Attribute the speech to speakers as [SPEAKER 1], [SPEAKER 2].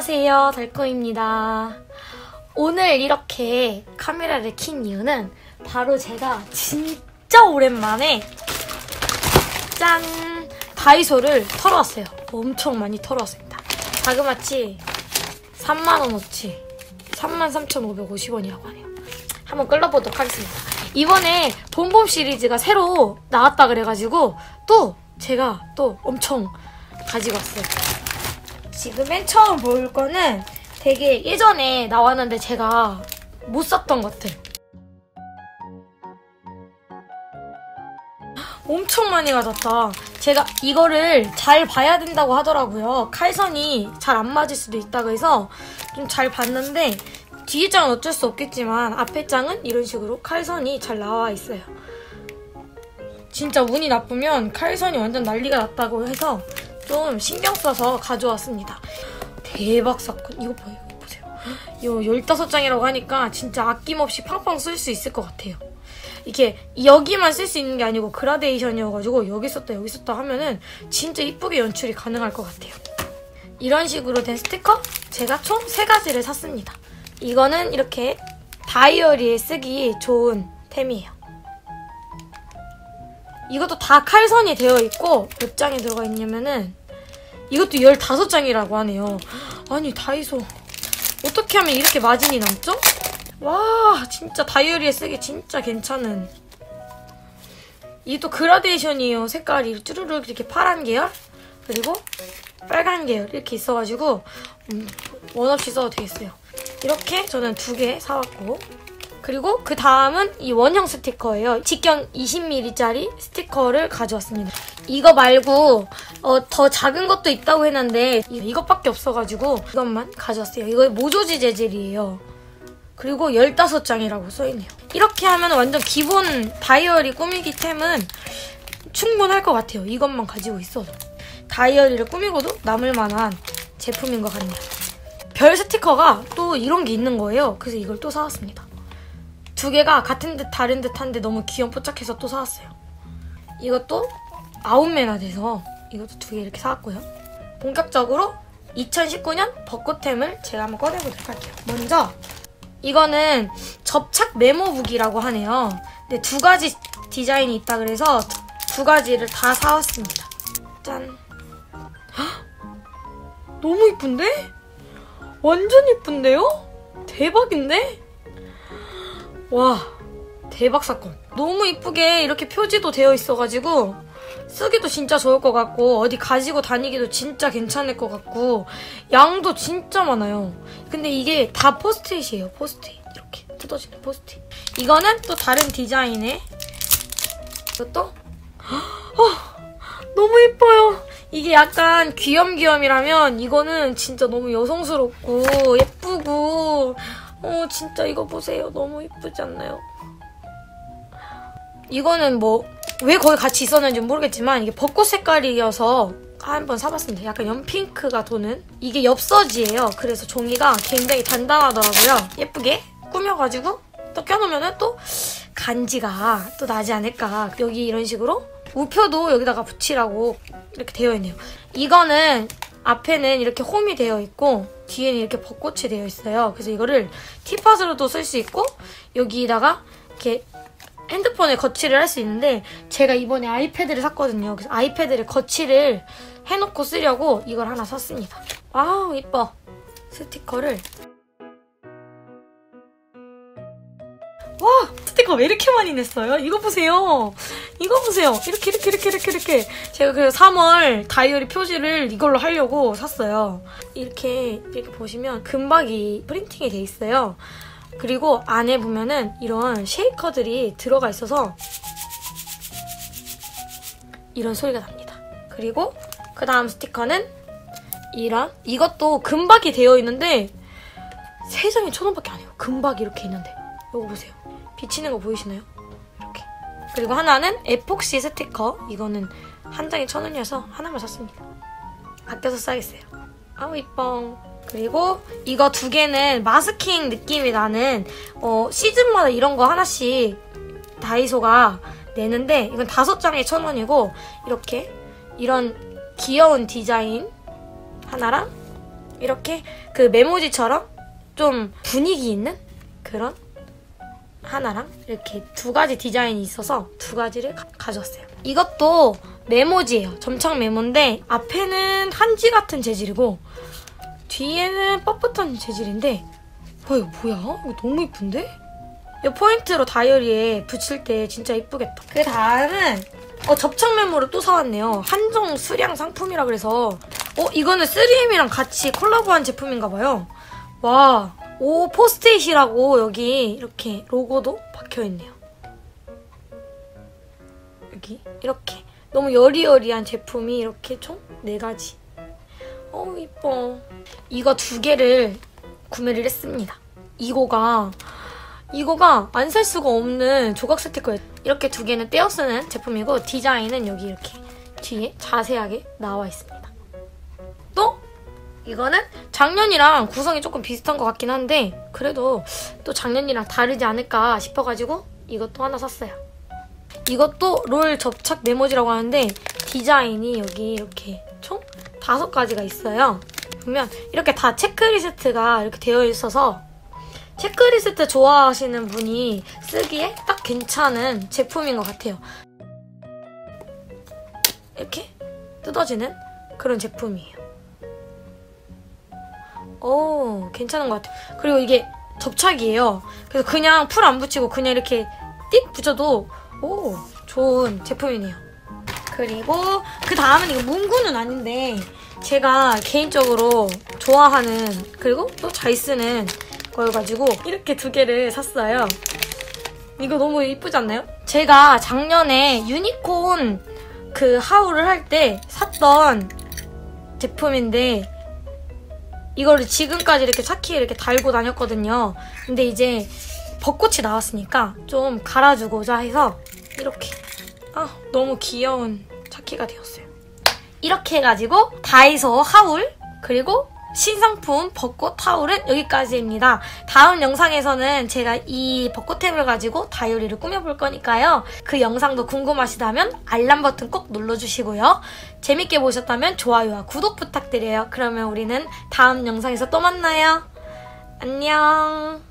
[SPEAKER 1] 안녕하세요, 달코입니다. 오늘 이렇게 카메라를 킨 이유는 바로 제가 진짜 오랜만에 짠! 다이소를 털어왔어요. 엄청 많이 털어왔습니다. 자그마치 3만원어치 33,550원이라고 하네요. 한번 끌어보도록 하겠습니다. 이번에 봄봄 시리즈가 새로 나왔다 그래가지고 또 제가 또 엄청 가지고 왔어요. 지금 맨 처음 볼 거는 되게 예전에 나왔는데 제가 못 샀던 것들. 엄청 많이 가졌다. 제가 이거를 잘 봐야 된다고 하더라고요. 칼선이 잘 안 맞을 수도 있다고 해서 좀 잘 봤는데 뒤에 장은 어쩔 수 없겠지만 앞에 장은 이런 식으로 칼선이 잘 나와 있어요. 진짜 운이 나쁘면 칼선이 완전 난리가 났다고 해서 좀 신경 써서 가져왔습니다. 대박 사건. 이거 봐요. 이거 보세요. 이거 15장이라고 하니까 진짜 아낌없이 팡팡 쓸 수 있을 것 같아요. 이게 여기만 쓸 수 있는 게 아니고 그라데이션이어가지고 여기 썼다 여기 썼다 하면은 진짜 이쁘게 연출이 가능할 것 같아요. 이런 식으로 된 스티커 제가 총 3가지를 샀습니다. 이거는 이렇게 다이어리에 쓰기 좋은 템이에요. 이것도 다 칼선이 되어 있고 몇 장이 들어가 있냐면은 이것도 15장이라고 하네요. 아니 다이소 어떻게 하면 이렇게 마진이 남죠? 와 진짜 다이어리에 쓰기 진짜 괜찮은 이게 또 그라데이션이에요. 색깔이 쭈르륵 이렇게 파란 계열 그리고 빨간 계열 이렇게 있어가지고 음, 원 없이 써도 되겠어요. 이렇게 저는 두 개 사왔고 그리고 그 다음은 이 원형 스티커예요. 직경 20mm짜리 스티커를 가져왔습니다. 이거 말고 어, 더 작은 것도 있다고 했는데 이것밖에 없어가지고 이것만 가져왔어요. 이거 모조지 재질이에요. 그리고 15장이라고 써있네요. 이렇게 하면 완전 기본 다이어리 꾸미기 템은 충분할 것 같아요. 이것만 가지고 있어도. 다이어리를 꾸미고도 남을 만한 제품인 것 같네요. 별 스티커가 또 이런 게 있는 거예요. 그래서 이걸 또 사왔습니다. 두 개가 같은 듯 다른 듯 한데 너무 귀염뽀짝해서 또 사왔어요. 이것도 아웃매나 돼서 이것도 두 개 이렇게 사왔고요. 본격적으로 2019년 벚꽃템을 제가 한번 꺼내보도록 할게요. 먼저 이거는 접착 메모북이라고 하네요. 근데 두 가지 디자인이 있다 그래서 두 가지를 다 사왔습니다. 짠. 헉! 너무 이쁜데? 완전 이쁜데요? 대박인데? 와 대박 사건. 너무 이쁘게 이렇게 표지도 되어 있어가지고 쓰기도 진짜 좋을 것 같고 어디 가지고 다니기도 진짜 괜찮을 것 같고 양도 진짜 많아요. 근데 이게 다 포스트잇이에요. 포스트잇 이렇게 뜯어지는 포스트잇. 이거는 또 다른 디자인의 이것도 어, 너무 예뻐요. 이게 약간 귀염귀염이라면 이거는 진짜 너무 여성스럽고 예쁘고 어 진짜 이거 보세요. 너무 예쁘지 않나요? 이거는 뭐 왜 거기 같이 있었는지 모르겠지만 이게 벚꽃 색깔이어서 한번 사봤습니다. 약간 연핑크가 도는 이게 엽서지예요. 그래서 종이가 굉장히 단단하더라고요. 예쁘게 꾸며가지고 또 껴놓으면 또 간지가 또 나지 않을까. 여기 이런 식으로 우표도 여기다가 붙이라고 이렇게 되어 있네요. 이거는 앞에는 이렇게 홈이 되어 있고 뒤에는 이렇게 벚꽃이 되어 있어요. 그래서 이거를 티팟으로도 쓸 수 있고 여기다가 이렇게 핸드폰에 거치를 할 수 있는데 제가 이번에 아이패드를 샀거든요. 그래서 아이패드를 거치를 해놓고 쓰려고 이걸 하나 샀습니다. 와우 이뻐. 스티커를 와 스티커 왜 이렇게 많이 냈어요? 이거 보세요. 이거 보세요. 이렇게 이렇게 이렇게 이렇게 이렇게 제가 그래서 3월 다이어리 표지를 이걸로 하려고 샀어요. 이렇게 이렇게 보시면 금박이 프린팅이 돼 있어요. 그리고 안에 보면은 이런 쉐이커들이 들어가 있어서 이런 소리가 납니다. 그리고 그 다음 스티커는 이런 이것도 금박이 되어 있는데 세 장에 천 원밖에 안 해요. 금박이 이렇게 있는데 이거 보세요. 비치는 거 보이시나요? 이렇게. 그리고 하나는 에폭시 스티커. 이거는 한 장에 천 원이어서 하나만 샀습니다. 아껴서 써야겠어요. 아우 이뻐. 그리고 이거 두 개는 마스킹 느낌이 나는 어, 시즌마다 이런 거 하나씩 다이소가 내는데 이건 다섯 장에 천 원이고 이렇게 이런 귀여운 디자인 하나랑 이렇게 그 메모지처럼 좀 분위기 있는 그런 하나랑 이렇게 두 가지 디자인이 있어서 두 가지를 가, 가져왔어요. 이것도 메모지예요. 점착 메모인데 앞에는 한지 같은 재질이고 뒤에는 뻣뻣한 재질인데 와 이거 뭐야? 이거 너무 이쁜데? 이 포인트로 다이어리에 붙일 때 진짜 이쁘겠다. 그 다음은 어, 접착 메모를 또 사왔네요. 한정 수량 상품이라 그래서 어 이거는 3M이랑 같이 콜라보한 제품인가 봐요. 와, 오 포스트잇이라고 여기 이렇게 로고도 박혀있네요. 여기 이렇게 너무 여리여리한 제품이 이렇게 총 4가지. 어우 이뻐. 이거 두 개를 구매를 했습니다. 이거가 이거가 안 살 수가 없는 조각 스티커예요. 이렇게 두 개는 떼어 쓰는 제품이고 디자인은 여기 이렇게 뒤에 자세하게 나와 있습니다. 또 이거는 작년이랑 구성이 조금 비슷한 것 같긴 한데 그래도 또 작년이랑 다르지 않을까 싶어가지고 이것도 하나 샀어요. 이것도 롤 접착 메모지라고 하는데 디자인이 여기 이렇게 총 다섯 가지가 있어요. 보면 이렇게 다 체크리스트가 이렇게 되어 있어서 체크리스트 좋아하시는 분이 쓰기에 딱 괜찮은 제품인 것 같아요. 이렇게 뜯어지는 그런 제품이에요. 오, 괜찮은 것 같아요. 그리고 이게 접착이에요. 그래서 그냥 풀 안 붙이고 그냥 이렇게 띡 붙여도 오, 좋은 제품이네요. 그리고 그 다음은 이거 문구는 아닌데 제가 개인적으로 좋아하는 그리고 또 잘 쓰는 거여가지고 이렇게 두 개를 샀어요. 이거 너무 이쁘지 않나요? 제가 작년에 유니콘 그 하울을 할 때 샀던 제품인데 이거를 지금까지 이렇게 차키에 이렇게 달고 다녔거든요. 근데 이제 벚꽃이 나왔으니까 좀 갈아주고자 해서 이렇게 아 너무 귀여운 차키가 되었어요. 이렇게 해가지고 다이소 하울 그리고 신상품 벚꽃 타올은 여기까지입니다. 다음 영상에서는 제가 이 벚꽃템을 가지고 다이어리를 꾸며볼 거니까요. 그 영상도 궁금하시다면 알람 버튼 꼭 눌러주시고요. 재밌게 보셨다면 좋아요와 구독 부탁드려요. 그러면 우리는 다음 영상에서 또 만나요. 안녕.